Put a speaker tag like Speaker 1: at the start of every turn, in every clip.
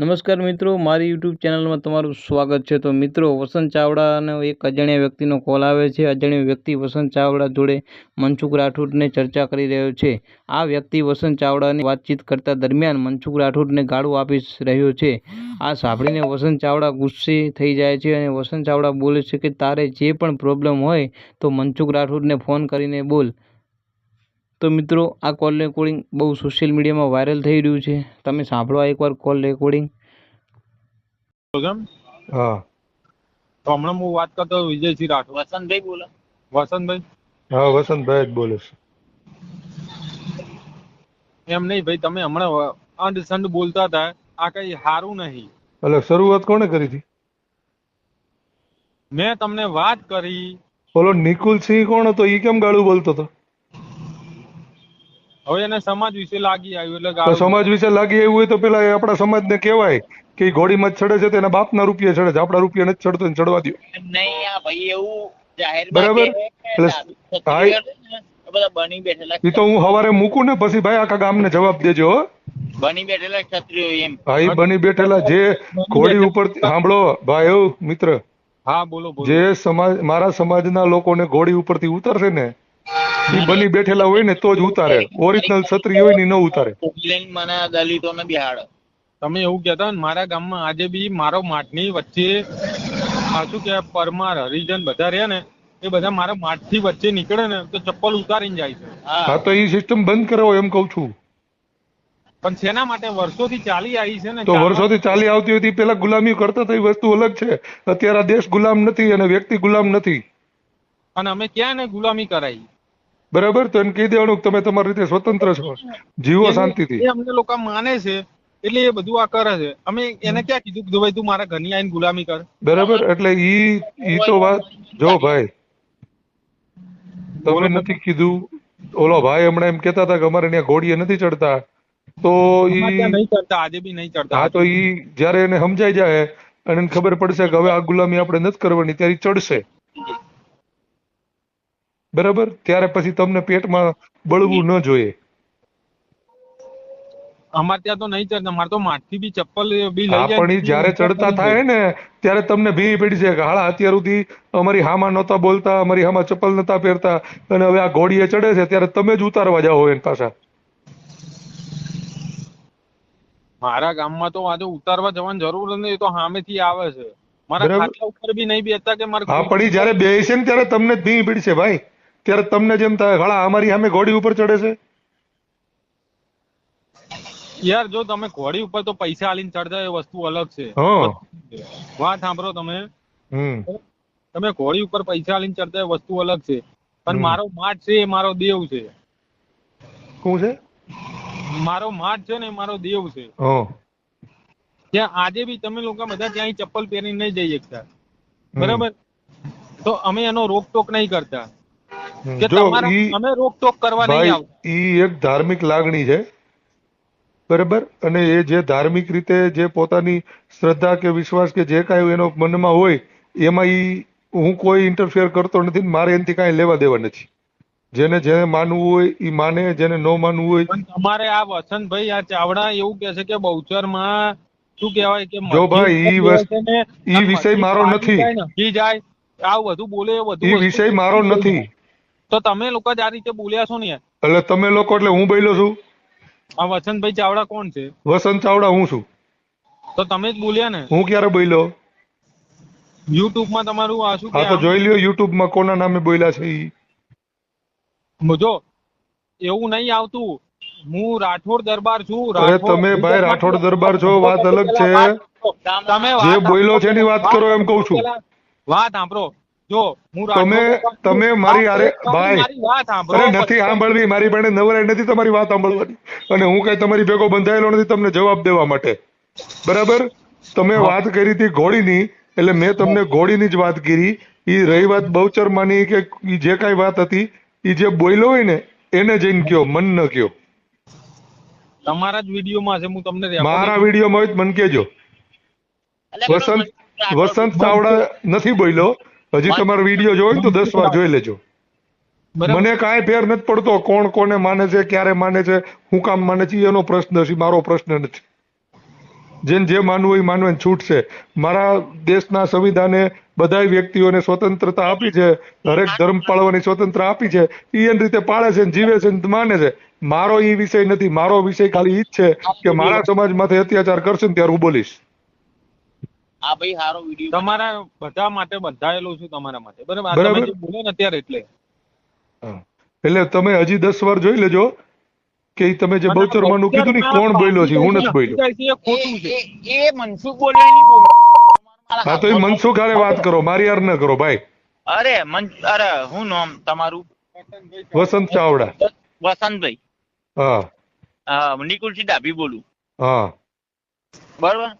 Speaker 1: નમસ્કાર મિત્રો, મારી યુટ્યુબ ચેનલમાં તમારું સ્વાગત છે. તો મિત્રો, વસંત ચાવડાનો એક અજાણ્યા વ્યક્તિનો કોલ આવે છે. અજાણ્યો વ્યક્તિ વસંત ચાવડા જોડે મનસુખ રાઠોડને ચર્ચા કરી રહ્યો છે. આ વ્યક્તિ વસંત ચાવડાની વાતચીત કરતા દરમિયાન મનસુખ રાઠોડને ગાળું આપી રહ્યો છે. આ સાંભળીને વસંત ચાવડા ગુસ્સે થઈ જાય છે અને વસંત ચાવડા બોલે છે કે, તારે જે પણ પ્રોબ્લેમ હોય તો મનસુખ રાઠોડને ફોન કરીને બોલ. તો મિત્રો આ કોલ રેકોર્ડિંગ બહુ સોશિયલ મીડિયામાં વાયરલ થઈ રહ્યું છે. તમે સાંભળો આ એકવાર કોલ રેકોર્ડિંગ
Speaker 2: હા.
Speaker 3: તો હમણાં હું વાત કરતો વિજયસિંહ રાઠોડ.
Speaker 4: વસંતભાઈ બોલો.
Speaker 3: વસંતભાઈ?
Speaker 2: હા વસંતભાઈ જ બોલે છે.
Speaker 3: એમ નહીં ભાઈ તમે હમણાં વ- અંડ સંડ બોલતા હતા. આ કઈ સારું નહીં.
Speaker 2: એટલે શરૂઆત કોણે કરી હતી?
Speaker 3: મેં તમને વાત કરી.
Speaker 2: ઓલો નિકુલ સિંહ કોણ હતો? એ કેમ ગાળું બોલતો હતો?
Speaker 3: હવે એને સમાજ વિશે લાગી આવ્યું એટલે
Speaker 2: સમાજ વિશે લાગી આવ્યું હોય તો પેલા આપણા સમાજને કહેવાય કે ઘોડીમાં ચડે છે તેના બાપના રૂપિયા ચડે છે. આપણા રૂપિયા નથી ચડતો ચડવા
Speaker 4: દો નહીં આ ભાઈ એવું
Speaker 2: બરાબર. એટલે
Speaker 4: ને, એ બધા બની બેઠેલા
Speaker 2: ઈ તો હું હવારે મૂકું ને પછી ભાઈ આખા ગામને જવાબ દેજો હો.
Speaker 4: બની બેઠેલા ક્ષત્રિયો એમ.
Speaker 2: ભાઈ બની બેઠેલા જે ઘોડી ઉપર સાંભળો ભાઈ એવું મિત્ર.
Speaker 3: હા બોલો બોલો.
Speaker 2: જે સમાજ મારા સમાજના લોકોને ઘોડી ઉપરથી ઉતરશે ને ઈ બની બેઠેલા હોય ને તો જ ઉતારે. ઓરિજિનલ છત્રી હોય ને ન ઉતારે.
Speaker 4: મને દલિતોને બિહાડો.
Speaker 3: તમે એવું કહેતા ને મારા ગામમાં આજે બી મારો માટની વચ્ચે આ શું કહેવાય પરમાર હરિજન બધા રહ્યા ને એ બધા મારા માટથી વચ્ચે નીકળે ને તો ચપ્પલ ઉતારીને જાય છે.
Speaker 4: હા.
Speaker 2: તો એ સિસ્ટમ બંધ કરાવો એમ કઉ છું.
Speaker 3: પણ શેના માટે? વર્ષોથી ચાલી આવી છે ને
Speaker 2: તો વર્ષોથી ચાલી આવતી હતી પેલા ગુલામી કરતા તો એ વસ્તુ અલગ છે. અત્યારે દેશ ગુલામ નથી અને વ્યક્તિ ગુલામ નથી.
Speaker 3: અને અમે ક્યાં ને ગુલામી કરાઈ?
Speaker 2: બરાબર? તો એને કહી દેવાનું કે તમે તમારી રીતે સ્વતંત્ર છો. જીવો શાંતિથી.
Speaker 3: એ અમને લોકો માને છે એટલે એ બધું આ કરે છે. અમે એને ક્યાં કીધું કે ભાઈ તું મારા ઘરની આઈને ગુલામી કર.
Speaker 2: બરાબર? એટલે ઈ ઈ તો વાત જો ભાઈ તમે નથી કીધું. ઓલો ભાઈ હમણાં એમ કેતા હતા કે અમારે ત્યાં ઘોડીએ નથી ચડતા. તો ઈ
Speaker 3: નહીં ચડતા આજે બી નહીં ચડતા.
Speaker 2: હા તો ઈ જયારે એને સમજાઈ જાય અને એને ખબર પડશે કે હવે આ ગુલામી આપણે નથી કરવાની ત્યારે ચડશે. બરાબર? ત્યારે પછી તમને પેટમાં બળવું ન જોઈએ.
Speaker 3: અમારે ત્યાં તો નહીં ચડતા મારે તો માઠથી બી ચપ્પલ બી લઈ જાય.
Speaker 2: પણ જ્યારે ચડતા થાય ને ત્યારે તમને ભી પડી છે કે હાલા અત્યાર સુધી અમારી હામાં નહોતા બોલતા અમારી હામાં ચપ્પલ નહોતા પહેરતા અને હવે આ ઘોડીએ ચડે છે ત્યારે તમે જ ઉતારવા જાઓ એને પાછા.
Speaker 3: મારા ગામમાં તો આજે ઉતારવા જવાની જરૂર નથી તો સામેથી આવે છે. મારા. ખાટલા ઉપર બી નહીં બેસતા કે મારે
Speaker 2: હા પડી જ્યારે બેસે. ને ત્યારે તમને ભી પડી છે ભાઈ. ત્યારે તમને જેમ થાય ઘણા અમારી સામે ઘોડી ઉપર ચડે છે.
Speaker 3: યાર જો તમે ઘોડી ઉપર તો પૈસા આલીને ચડતા એ વસ્તુ અલગ છે. વાત સાંભળો તમે. તમે ઘોડી ઉપર પૈસા આલીને ચડતા એ વસ્તુ અલગ છે. પણ મારો માટ છે એ મારો દેવ છે.
Speaker 2: શું છે?
Speaker 3: મારો માટ છે ને એ મારો દેવ છે. ત્યાં આજે બી તમે લોકો બધા ત્યાં ચપ્પલ પહેરીને નહીં જઈ શકતા. બરાબર? તો અમે એનો રોકટોક નહીં કરતા. કે તમારા અમે રોકટોક કરવા નહીં
Speaker 2: ઈ એક ધાર્મિક લાગણી છે. બરાબર? અને એ જે ધાર્મિક રીતે જે પોતાની શ્રદ્ધા કે વિશ્વાસ કે જે કાંઈ એનો મનમાં હોય એમાં ઈ હું કોઈ ઇન્ટરફેર કરતો નથી મારે એનાથી કાંઈ લેવા દેવા નથી. જેને જેને માનવું હોય ઈ માને જેને ન માનવું હોય.
Speaker 3: તમારે આ વસંતભાઈ આ ચાવડા એવું કે છે કે બહુચરમાં શું કહેવાય કે
Speaker 2: જો ભાઈ, ઈ વસ્તુ-
Speaker 3: એ
Speaker 2: ઈ વિષય મારો નથી.
Speaker 3: જાય આવું બધું બોલે એ બધું
Speaker 2: ઈ વિષય મારો નથી.
Speaker 3: તો તમે લોકો જ આ રીતે બોલ્યા છો ને
Speaker 2: એટલે તમે લોકો એટલે હું બોલ્યો છું?
Speaker 3: આ વસંતભાઈ ચાવડા કોણ છે?
Speaker 2: વસંત ચાવડા હું છું.
Speaker 3: તો તમે જ બોલ્યા ને.
Speaker 2: હું ક્યારે બોલ્યો?
Speaker 3: યુટ્યુબમાં તમારું આ શું
Speaker 2: હા તો જોઈ લ્યો માં કોના નામે બોલ્યા છે ઈ.
Speaker 3: જો એવું નહીં આવતું. હું રાઠોડ દરબાર છું.
Speaker 2: અરે તમે ભાઈ રાઠોડ દરબાર છો વાત અલગ છે.
Speaker 3: તમે
Speaker 2: જે બોલ્યો છે એની વાત કરો એમ કહું છું.
Speaker 3: વાત સાંભળો. જો હું
Speaker 2: તમે તમે મારી હારે ભાઈ
Speaker 3: વાત
Speaker 2: અરે નથી સાંભળવી મારી બેને નવરાઈ નથી તમારી વાત સાંભળવાની. અને હું કઈ તમારી ભેગો બંધાયેલો નથી તમને જવાબ દેવા માટે. બરાબર? તમે વાત કરી હતી ઘોડીની એટલે મેં તમને ઘોડીની જ વાત કરી. એ રહી વાત બહુચરમાની કે ઈ જે કાંઈ વાત હતી ઈ જે બોલ્યો હોય ને એને જઈને કયો મન ન કયો.
Speaker 3: તમારા જ વિડીયોમાં છે હું તમને
Speaker 2: મારા વિડીયોમાં હોય મન કેજો વસંત વસંત ચાવડા નથી બોલ્યો. હજી તમારો વીડિયો જોયો તો દસ વાર જોઈ લેજો. મને કાંઈ ફેર નથી પડતો કોણ કોને માને છે ક્યારે માને છે હું કામ માને છે એનો પ્રશ્ન છે મારો પ્રશ્ન નથી. જેને જે માનવું એ માનવાની છૂટ છે. મારા દેશના સંવિધાને બધા વ્યક્તિઓને સ્વતંત્રતા આપી છે દરેક ધર્મ પાળવાની સ્વતંત્ર આપી છે ઈ એની રીતે પાળે છે ને જીવે છે માને છે. મારો ઈ વિષય નથી મારો વિષય ખાલી ઈ જ છે કે મારા સમાજ માથે અત્યાચાર કરશે ને ત્યારે હું બોલીશ.
Speaker 4: આ ભાઈ સારો વીડિયો
Speaker 3: તમારા બધા માટે બંધાયેલો છું તમારા માટે. બરાબર? તમે જે બોલો ને અત્યારે એટલે.
Speaker 2: એટલે તમે હજી દસ વાર જોઈ લેજો કે તમે જે બહુચરમાનું કીધું ને કોણ બોલ્યો છે હું નથી બોલ્યો.
Speaker 3: એ ખોટું છે.
Speaker 4: એ એ મનસુખ બોલે નહીં બોલો.
Speaker 2: હા તો એ મનસુખ હારે વાત કરો મારી યાર ન કરો ભાઈ.
Speaker 4: અરે મન અરે હું નામ તમારું?
Speaker 2: વસંત ચાવડા.
Speaker 4: વસંતભાઈ.
Speaker 2: હા.
Speaker 4: હા નિકુલજી ડાભી બોલું.
Speaker 2: હા.
Speaker 4: બરોબર?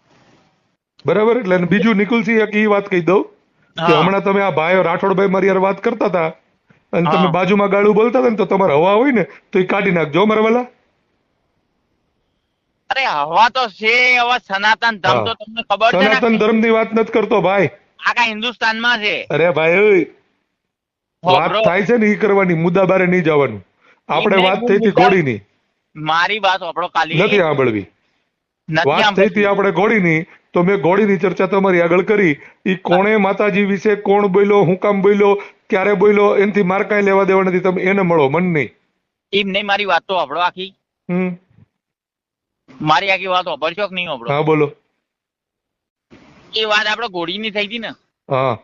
Speaker 2: બરાબર? એટલે અને બીજું નિકુલસિંહ એક એ વાત કહી દઉં કે હમણાં તમે આ ભાઈ રાઠોડભાઈ મારી યાર વાત કરતા હતા અને તમે બાજુમાં ગાળું બોલતા હતા ને તો તમારે હવા હોય ને તો એ કાઢી નાખજો મારા વાલા.
Speaker 4: અરે હવા તો છે હવા સનાતન ધર્મ તો તમને ખબર છે
Speaker 2: સનાતન ધર્મની વાત નથી કરતો ભાઈ.
Speaker 4: આખા હિન્દુસ્તાનમાં છે?
Speaker 2: અરે ભાઈ વાત થાય છે ને એ કરવાની મુદ્દા બારે નહીં જવાનું. આપણે વાત થઈ હતી
Speaker 4: ઘોડી
Speaker 2: ઘોડીની.
Speaker 4: મારી વાત આપણો કાલી
Speaker 2: નથી સાંભળવી. વાત થઈ હતી આપણે ઘોડીની તો મેં ઘોડીની ચર્ચા તમારી આગળ કરી. એ કોણે માતાજી વિશે કોણ બોલ્યો હું કામ બોલ્યો ક્યારે બોલ્યો એનાથી માર કાંઈ લેવા દેવા નથી. તમે એને મળો મન નહીં.
Speaker 4: એમ નહીં મારી વાત તો આપણો આખી.
Speaker 2: હમ.
Speaker 4: મારી આખી વાત વાપરશો કે નહીં વાપરો
Speaker 2: હા બોલો.
Speaker 4: એ વાત આપણે ઘોડીની થઈ હતી ને.
Speaker 2: હા.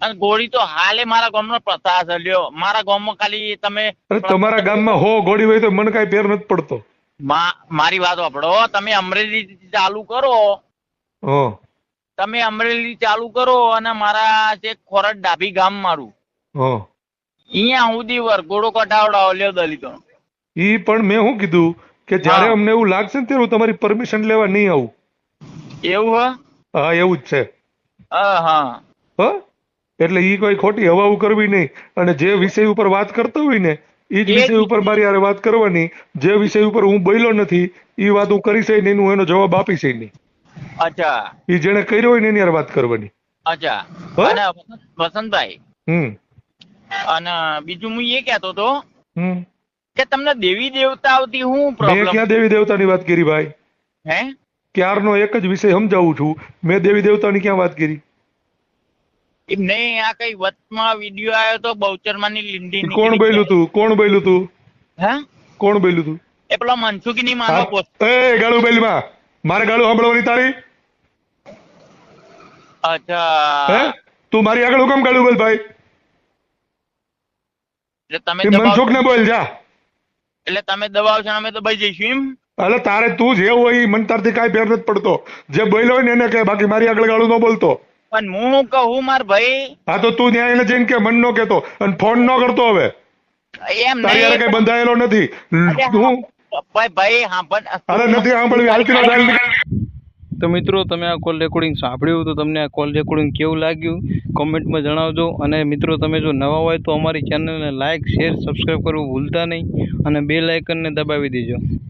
Speaker 4: અને ઘોડી તો હાલે મારા ગામનો પ્રથા છે લ્યો. મારા ગામમાં ખાલી તમે
Speaker 2: તમારા તમારા ગામમાં હો ઘોડી હોય તો મને કાંઈ ફેર નથી પડતો.
Speaker 4: મા- મારી વાત વાપરો તમે અમરેલી ચાલુ કરો. તમે અમરેલી ચાલુ કરો અને મારા છે ખોરડ ડાભી ગામ મારું. અહીંયા સુધી વરઘોડો કઢાવડાવો લ્યો દલિતો
Speaker 2: ઈ પણ મેં શું કીધું કે જ્યારે અમને એવું લાગશે ને ત્યારે હું તમારી પરમિશન લેવા નહીં આવું.
Speaker 4: એવું હ?
Speaker 2: હા એવું જ છે.
Speaker 4: હા હા.
Speaker 2: હ? એટલે ઈ કોઈ ખોટી હવાવું કરવી નહીં. અને જે વિષય ઉપર વાત કરતો હોય ને
Speaker 4: એ જ
Speaker 2: વિષય ઉપર મારી હારે વાત કરવાની. જે વિષય ઉપર હું બોલ્યો નથી એ વાત હું કરીશ નહીં હું એનો જવાબ આપીશ નહીં.
Speaker 4: અચ્છા.
Speaker 2: એ જેને કર્યો હોય ને એની હારે વાત કરવાની.
Speaker 4: અચ્છા.
Speaker 2: હ?
Speaker 4: અને વસંત- વસંતભાઈ.
Speaker 2: હમ.
Speaker 4: અને બીજું હું એ કહેતો હતો
Speaker 2: હમ.
Speaker 4: કે તમને દેવી દેવતાઓથી શું
Speaker 2: મેં
Speaker 4: પ્રોબ્લેમ
Speaker 2: ક્યાં દેવી દેવતાની વાત કરી ભાઈ?
Speaker 4: હે?
Speaker 2: ક્યારનો એક જ વિષય સમજાવું છું. મેં દેવી દેવતાની ક્યાં વાત કરી?
Speaker 4: એમ નહીં આ કઈ વચમાં વીડિયો આવ્યો તો બહુચરમાની લીંડી
Speaker 2: ઈ કોણ બોલ્યું તું? કોણ બોલ્યું તું?
Speaker 4: હે?
Speaker 2: કોણ બોલ્યું તું?
Speaker 4: એ પેલો મનસુખની માનો? પોસ્ટ.
Speaker 2: એ ગાળું બોલી માં મારે ગાળું સાંભળવાની તારી? હે? તું મારી આગળ હુકમ ગાળું બોલ ભાઈ?
Speaker 4: એટલે તમે
Speaker 2: મનસુખ ને બોલ જા.
Speaker 4: એટલે તમે દબાવશો અમે તો દબાઈ જઈશું એમ?
Speaker 2: એટલે તારે તું જે હોય મન તારથી કાંઈ ફેર નથી પડતો. જે બોલ્યો હોય ને એને કહે બાકી મારી આગળ ગાળું ન બોલતો.
Speaker 4: પણ હું કહું માર ભાઈ?
Speaker 2: હા તો તું ત્યાં એને જઈને કે મન નો કેતો અને ફોન ન કરતો હવે.
Speaker 4: એમ
Speaker 2: તારી કઈ બંધાયેલો નથી. હું
Speaker 4: ભાઈ ભાઈ સાંભળ
Speaker 2: અરે નથી સાંભળવી હાલતી નો ચાલ
Speaker 1: તો મિત્રો તમે આ કોલ રેકોર્ડિંગ સાંભળ્યું તો તમને આ કોલ રેકોર્ડિંગ કેવું લાગ્યું? કોમેન્ટમાં જણાવજો. અને મિત્રો તમે જો નવા હોય તો અમારી ચેનલને લાઇક શેર સબસ્ક્રાઈબ કરવું ભૂલતા નહીં. અને બે લાઇકનને દબાવી દેજો.